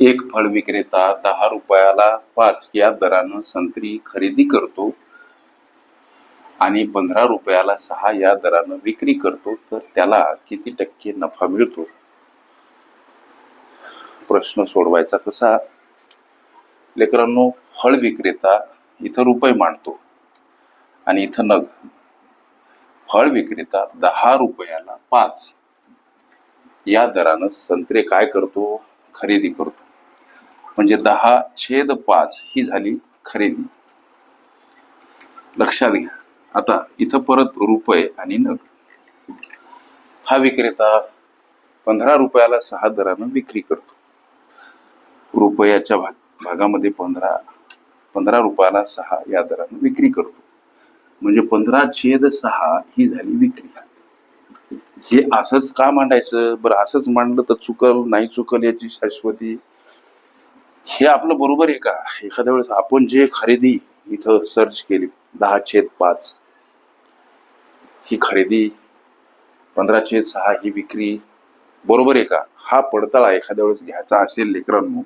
एक फळ विक्रेता दहा रुपयाला पाच या दरानं संत्री खरेदी करतो आणि पंधरा रुपयाला सहा या दरानं विक्री करतो तर त्याला किती टक्के नफा मिळतो? प्रश्न सोडवायचा कसा? लेकरांनो फळ विक्रेता इथं रुपये मांडतो आणि इथं नग. फळ विक्रेता दहा रुपयाला पाच. या दरानं संत्रे काय करतो? खरेदी करतो. म्हणजे दहा छेद पाच ही झाली खरेदी. लक्षात घ्या. आता इथं परत रुपये आणि नग. हा विक्रेता पंधरा रुपयाला सहा दरानं विक्री करतो. रुपयाच्या भाग भागामध्ये पंधरा पंधरा रुपयाला सहा या दरानं विक्री करतो. म्हणजे पंधरा छेद सहा ही झाली विक्री. हे असंच का मांडायचं? बरं असंच मांडलं तर चुकल नाही चुकल याची शाश्वती हे आपलं बरोबर आहे का? एखाद्या वेळेस आपण जे खरेदी इथं सर्च केली दहा छेद पाच ही खरेदी पंधरा छेद सहा ही विक्री बरोबर आहे का? हा पडताळा एखाद्या वेळेस घ्यायचा असेल लेकरांनो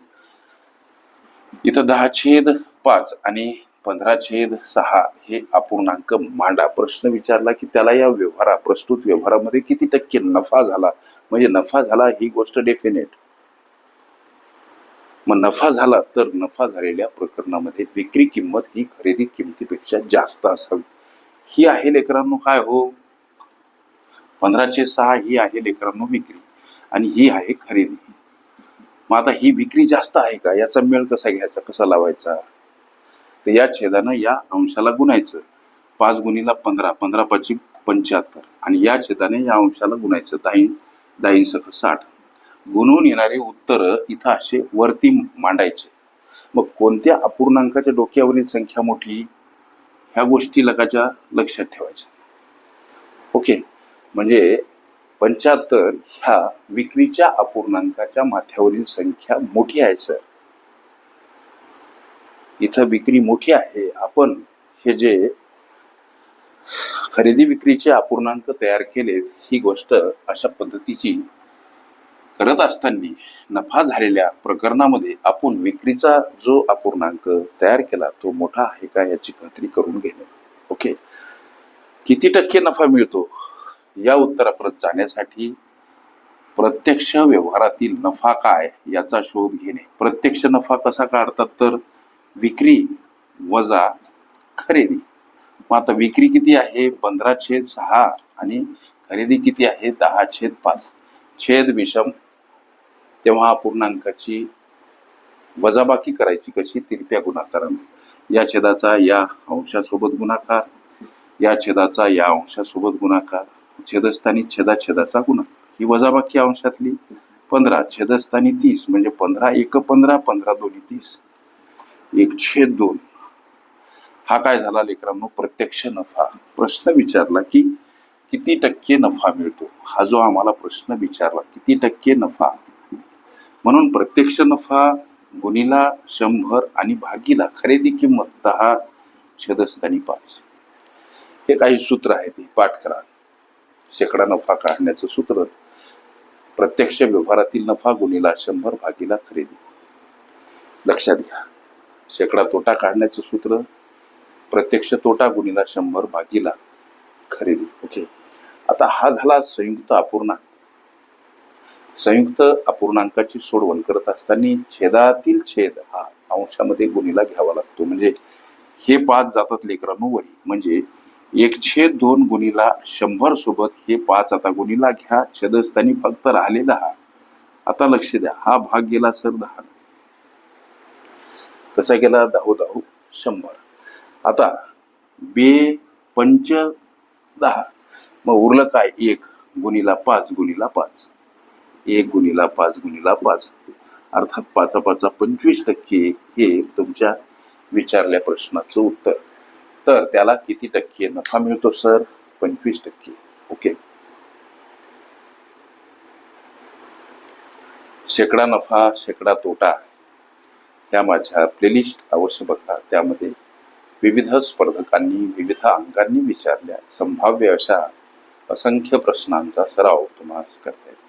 इथं दहा छेद पाच आणि पंधरा छेद सहा हे अपूर्णांक मांडा. प्रश्न विचारला की त्याला या व्यवहारा प्रस्तुत व्यवहारामध्ये किती टक्के नफा झाला? म्हणजे नफा झाला ही गोष्ट डेफिनेट मग नफा झाला तर नफा झालेल्या प्रकरणामध्ये विक्री किंमत ही खरेदी किमतीपेक्षा जास्त असावी. ही आहे लेकरांनो काय हो? पंधराशे सहा ही आहे लेकरांनो विक्री आणि ही आहे खरेदी. मग आता ही विक्री जास्त आहे का? याचा मेळ कसा घ्यायचा? कसा लावायचा? तर या छेदानं या अंशाला गुणायचं. पाच गुणीला पंधरा पंधरा पाचशे पंच्याहत्तर आणि या छेदाने या अंशाला गुणायचं. दाईन दाईन सख साठ. गुणवून येणारे उत्तर इथं असे वरती मांडायचे. मग कोणत्या अपूर्णांकाच्या डोक्यावरील संख्या मोठी? ह्या गोष्टी लगाच्या लक्षात ठेवायच्या. ओके. म्हणजे पंच्याहत्तर ह्या विक्रीच्या अपूर्णांकाच्या माथ्यावरील संख्या मोठी आहे सर. इथं विक्री मोठी आहे. आपण हे जे खरेदी विक्रीचे अपूर्णांक तयार केलेत ही गोष्ट अशा पद्धतीची करत असताना नफा झालेल्या प्रकरणामध्ये आपण विक्रीचा जो अपूर्णांक तयार केला तो मोठा आहे का याची खात्री करून घेणे. ओके? किती टक्के नफा मिळतो? या उत्तरापर्यंत जाण्यासाठी प्रत्यक्ष व्यवहारातील नफा काय याचा शोध घेणे. प्रत्यक्ष नफा कसा काढतात तर? विक्री वजा खरेदी. मग आता विक्री किती आहे? पंधरा छेद सहा आणि खरेदी किती आहे? दहा छेद पाच. छेद विषम तेव्हा पूर्णांकाची वजाबाकी करायची कशी? तिरप्या गुणाकाराने. या छेदाचा या अंशासोबत गुणाकार या छेदाचा या अंशासोबत गुणाकार. छेदस्थानी छेदाछेदाचा गुणा. ही वजाबाकी अंशातली पंधरा छेदस्थानी तीस म्हणजे पंधरा एक पंधरा पंधरा दोन्ही तीस. एक छेद दोन. हा काय झाला लेकरांनो? प्रत्यक्ष नफा. प्रश्न विचारला की किती टक्के नफा मिळतो? हा जो आम्हाला प्रश्न विचारला किती टक्के नफा? म्हणून प्रत्यक्ष नफा गुणीला शंभर आणि भागीला खरेदी किंमत दहा छदस्थानी पाच. हे काही सूत्र आहे ते. पाठ करा. शेकडा नफा काढण्याचं सूत्र. प्रत्यक्ष व्यवहारातील नफा गुणीला शंभर भागीला खरेदी. लक्षात घ्या. शेकडा तोटा काढण्याचं सूत्र. प्रत्यक्ष तोटा गुणीला शंभर भागीला खरेदी. ओके. आता हा झाला संयुक्त अपूर्णांक संयुक्त अपूर्णांकाची सोडवण करत असताना छेदातील छेद हा अंशामध्ये गुणीला घ्यावा लागतो. म्हणजे हे पाच जातात लेकरांनोवरी म्हणजे एक छेद दोन गुणीला शंभर सोबत हे पाच आता गुणीला घ्या. छेदस्थानी फक्त राहिले दहा. आता लक्ष द्या. हा भाग गेला सर दहा. कसा गेला? दहा दहा शंभर. आता बे पंच दहा. मग उरलं काय? एक. गुणीला पाच गुणीला पाच. एक गुणीला पाच गुणीला पाच. अर्थात पाचा पाचा पंचवीस टक्के हे तुमच्या विचारल्या प्रश्नाचं उत्तर. तर त्याला किती टक्के नफा मिळतो सर? पंचवीस टक्के. ओके. शेकडा नफा शेकडा तोटा. त्या माझ्या प्लेलिस्ट अवश्य बघा. त्यामध्ये विविध स्पर्धकांनी विविध अंकांनी विचारल्या. संभाव्य अशा असंख्य प्रश्नांचा सराव तुम्हाला करता येईल.